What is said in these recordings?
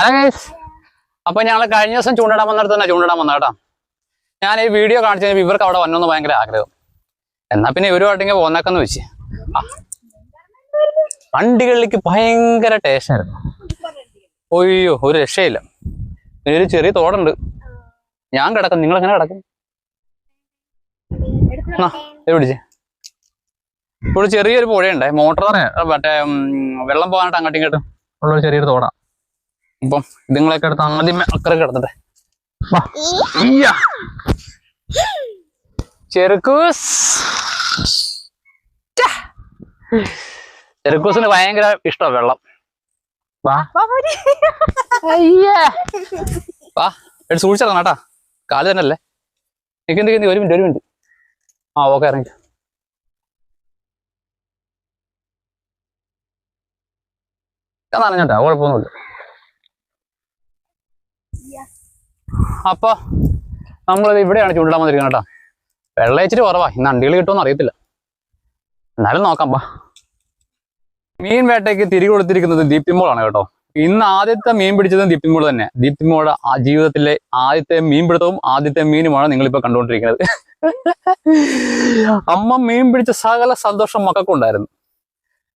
Hello guys അപ്പൊ ഞങ്ങൾ കഴിഞ്ഞ ദിവസം ചൂണ്ടിടാൻ വന്നിടത്ത് തന്നെ ചൂണ്ടിടാൻ വന്ന കേട്ടോ. ഞാൻ ഈ വീഡിയോ കാണിച്ചു കഴിഞ്ഞപ്പോൾ ഇവർക്ക് അവിടെ വന്നൊന്ന് ഭയങ്കര ആഗ്രഹം. എന്നാ പിന്നെ ഇവരുമായിട്ടെങ്കിൽ പോന്നേക്കെന്ന് വെച്ച്. ആ. വണ്ടികളിലേക്ക് ഭയങ്കര ടേസ്റ്റ് ആയിരുന്നു. ഒയ്യോ ഒരു രക്ഷയില്ല. ഒരു ചെറിയ തോടുണ്ട്. ഞാൻ കിടക്കും നിങ്ങൾ എങ്ങനെ കിടക്കും? ആ ഇത് പിടിച്ച്. ഇവിടെ ചെറിയൊരു പുഴയുണ്ടേ. മോട്ടോർ മറ്റേ വെള്ളം പോകാനായിട്ട് അങ്ങോട്ടും ഇങ്ങോട്ടും. ഉള്ളൊരു ചെറിയൊരു തോടാ. അപ്പം ഇതുങ്ങളൊക്കെ എടുത്ത് ആദ്യമേ വാ. ഇയ്യ. ചെറുക്കൂസ്. ചെറുക്കൂസിന് ഭയങ്കര ഇഷ്ടമാണ് വെള്ളം. വാ. വാ എടുത്ത് സൂക്ഷിച്ചാൽ കേട്ടാ കാൽ തന്നെ അല്ലേ നിൽക്കും നിൽക്കും ഒരു മിനിറ്റ് ഒരു മിനിറ്റ്. ആ ഓക്കെ ഇറങ്ങി. ഞാൻ നനഞ്ഞോട്ടാ കുഴപ്പമൊന്നുമില്ല. അപ്പൊ നമ്മൾ ഇവിടെയാണ് ചൂണ്ടിടാൻ വന്നിരിക്കുന്നത് കേട്ടോ. വെള്ളം ഇച്ചിരി കുറവാ. ഇന്ന് അണ്ടികൾ കിട്ടുമെന്ന് അറിയത്തില്ല. എന്നാലും നോക്കാം പാ മീൻ വേട്ടയ്ക്ക് തിരികെ കൊടുത്തിരിക്കുന്നത് ദീപ്തിമോളാണ് കേട്ടോ. ഇന്ന് ആദ്യത്തെ മീൻ പിടിച്ചതും ദീപ്തിമോൾ തന്നെ. ദീപ്തിമോളുടെ ആ ജീവിതത്തിലെ ആദ്യത്തെ മീൻ പിടുത്തവും ആദ്യത്തെ മീനുമാണ് നിങ്ങളിപ്പോ കണ്ടുകൊണ്ടിരിക്കുന്നത്. അമ്മ മീൻ പിടിച്ച സകല സന്തോഷം മക്കൾക്കുണ്ടായിരുന്നു.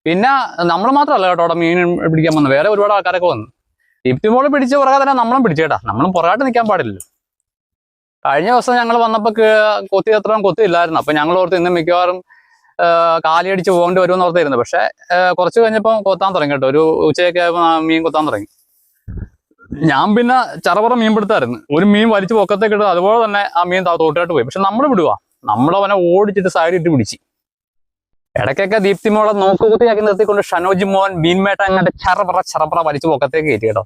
പിന്നെ നമ്മൾ മാത്രമല്ല കേട്ടോ അവിടെ മീൻ പിടിക്കാൻ വന്നു വേറെ ഒരുപാട് ആൾക്കാരൊക്കെ വന്നു. ദീപ്തിമോൾ പിടിച്ച പുറകെ തന്നെ നമ്മളും പിടിച്ചേട്ടാ നമ്മളും പുറകാട്ട് നിൽക്കാൻ പാടില്ലല്ലോ. കഴിഞ്ഞ ദിവസം ഞങ്ങൾ വന്നപ്പോൾ കൊത്തി അത്രയും കൊത്തിയില്ലായിരുന്നു അപ്പൊ ഞങ്ങൾ ഓർത്ത് ഇന്ന് മിക്കവാറും കാലിയടിച്ച് പോകേണ്ടി വരുമെന്ന് ഓർത്തായിരുന്നു പക്ഷേ കുറച്ച് കഴിഞ്ഞപ്പോൾ കൊത്താൻ തുടങ്ങി കേട്ടോ. ഒരു ഉച്ചയൊക്കെ ആയപ്പോൾ മീൻ കൊത്താൻ തുടങ്ങി. ഞാൻ പിന്നെ ചറപറ മീൻ പിടുത്തായിരുന്നു. ഒരു മീൻ വലിച്ചു പൊക്കത്തേക്ക് ഇട്ടത് അതുപോലെ തന്നെ ആ മീൻ തോട്ടിലോട്ട് പോയി. പക്ഷെ നമ്മൾ വിടുക നമ്മളവനെ ഓടിച്ചിട്ട് സൈഡിട്ട് പിടിച്ച്. ഇടയ്ക്കൊക്കെ ദീപ്തിമോളെ നോക്കുകുത്തിയാക്കി നിർത്തിക്കൊണ്ട് ഷനോജി മോഹൻ മീൻമേട്ട അങ്ങോട്ട് ചറപറ ചറപറ വലിച്ചു പൊക്കത്തേക്ക് കയറ്റി കേട്ടോ.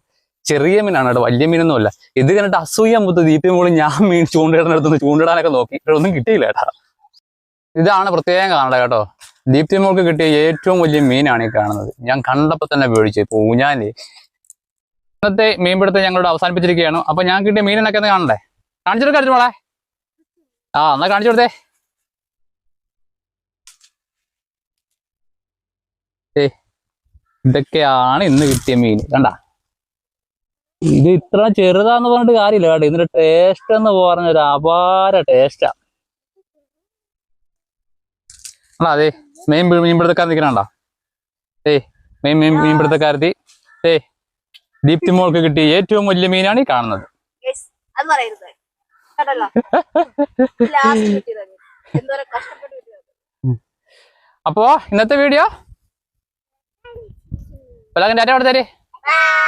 ചെറിയ മീനാണ് കേട്ടോ വലിയ മീനൊന്നുമല്ല. ഇത് കണ്ടിട്ട് അസൂയ മുത്ത് ദീപ്തിമോൾ ഞാൻ മീൻ ചൂണ്ടിടുന്നിടത്തുനിന്ന് ചൂണ്ടിടാനൊക്കെ നോക്കി. ഒന്നും കിട്ടിയില്ല കേട്ടാ. ഇതാണ് പ്രത്യേകം കാണേണ്ടത് കേട്ടോ. ദീപ്തി മോൾക്ക് കിട്ടിയ ഏറ്റവും വലിയ മീനാണ് ഈ കാണുന്നത്. ഞാൻ കണ്ടപ്പോൾ തന്നെ പേടിച്ചു ഇപ്പൊ ഊഞ്ഞാൽ ഇന്നത്തെ മീൻപിടുത്തം ഞങ്ങളോട് അവസാനിപ്പിച്ചിരിക്കുകയാണ്. അപ്പൊ ഞാൻ കിട്ടിയ മീനിനൊക്കെ ഒന്ന് കാണണ്ടേ? കാണിച്ചു കൊടുക്കാം മോളെ. ആ എന്നാ കാണിച്ചു കൊടുത്തേ. ഏ ഇതൊക്കെയാണ് ഇന്ന് കിട്ടിയ മീൻ. കണ്ട? ഇത് ഇത്ര ചെറുതാന്ന് പറഞ്ഞിട്ട് കാര്യമില്ല കേട്ടോ. ഇതിന്റെ ടേസ്റ്റ് എന്ന് പറഞ്ഞ ഒരു അപാര ടേസ്റ്റാ അല്ല അതെ മെയിൻ മീൻപിടുത്തക്കാർ നിൽക്കണണ്ട ഏയ് മെയിൻ മീൻ മീൻപിടുത്തക്കാരത്തി ഏ ദീപ്തി മോൾക്ക് കിട്ടിയ ഏറ്റവും വലിയ മീനാണ് ഈ കാണുന്നത്. അപ്പോ ഇന്നത്തെ video Pelanggan dah ada order tadi? Ah.